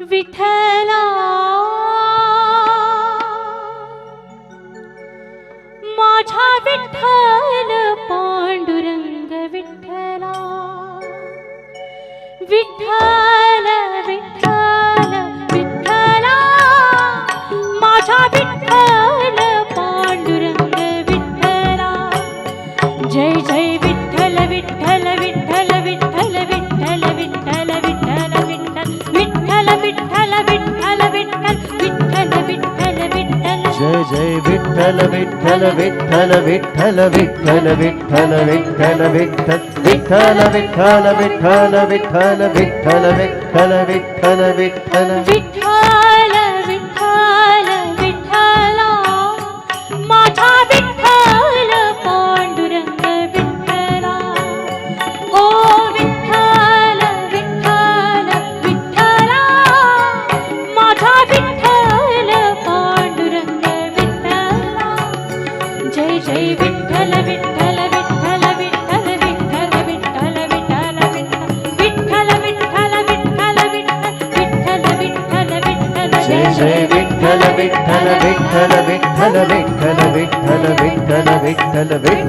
विठला माझा विठ्ठल पांडुरंग विठ्ठला विठ्ठल विठ्ठल विठ्ठला माझा विठ्ठल पांडुरंग विठ्ठला जय जय జై విఠల విఠల విఠల విఠల విఠల విఠల విఠల విఠల విఠల విఠల విఠల విఠల విఠల విఠల విఠల విఠల విఠల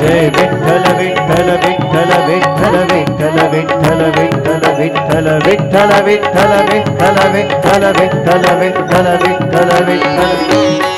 ஜெய விட்டல விட்டல விட்டல விட்டல விட்டல விட்டல விட்டல விட்டல விட்டல விட்டல விட்டல விட்டல விட்டல விட்டல விட்டல விட்டல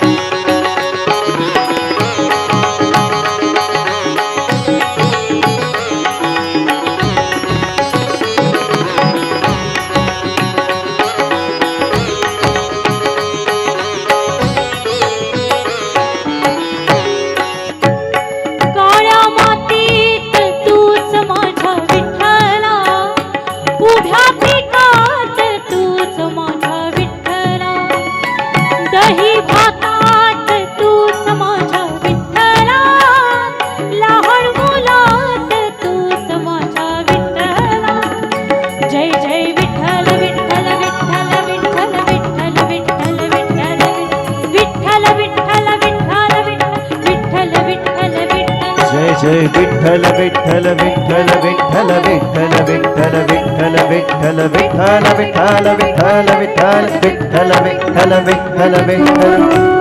ஜெய். விட்டல விட்டல விட்டல விட்டல விட்டல விட்டல விட்டல விட்டல விட்டல விட்டல விட்டல விட்டல விட்டல விட்டல விட்டல விட்டல.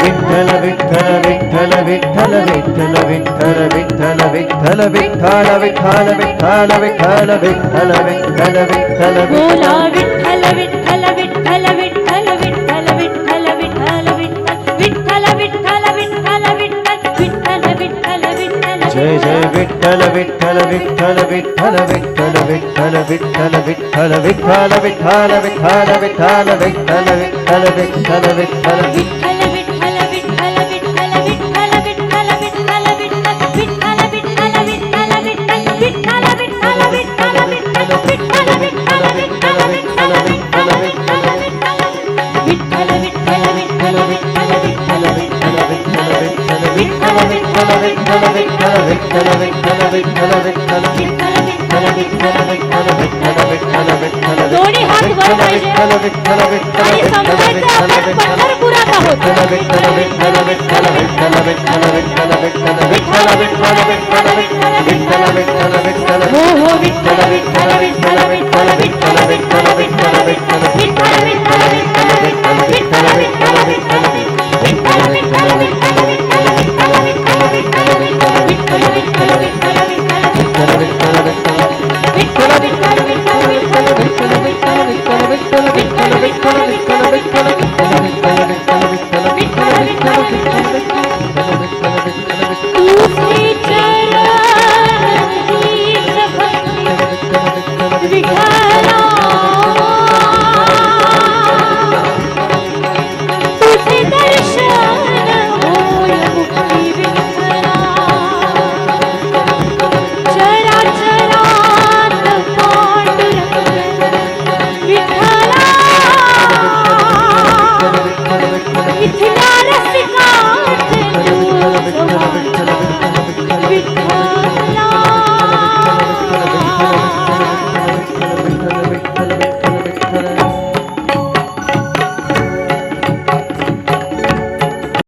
விட்டல விட்டல விட்டல விட்டல விட்டல விட்டல விட்டல விட்டல விட்டல விட்டல விட்டல விட்டல விட்டல விட்டல விட்டல போலா விட்டல விட்டல விட்டல விட்டல விட்டல விட்டல விட்டல விட்டல விட்டல விட்டல விட்டல விட்டல விட்டல விட்டல ஜெய ஜெய விட்டல விட்டல விட்டல விட்டல விட்டல விட்டல விட்டல விட்டல விட்டல விட்டல விட்டல விட்டல விட்டல விட்டல விட்டல விட்டல விட்டல கலவை கலவை கலவை கலவை கலவை கலவை கலவை கலவை கலவை दोन्ही हात वर पाहिजे आणि समजायचं आपण पंढरपुरात आहोत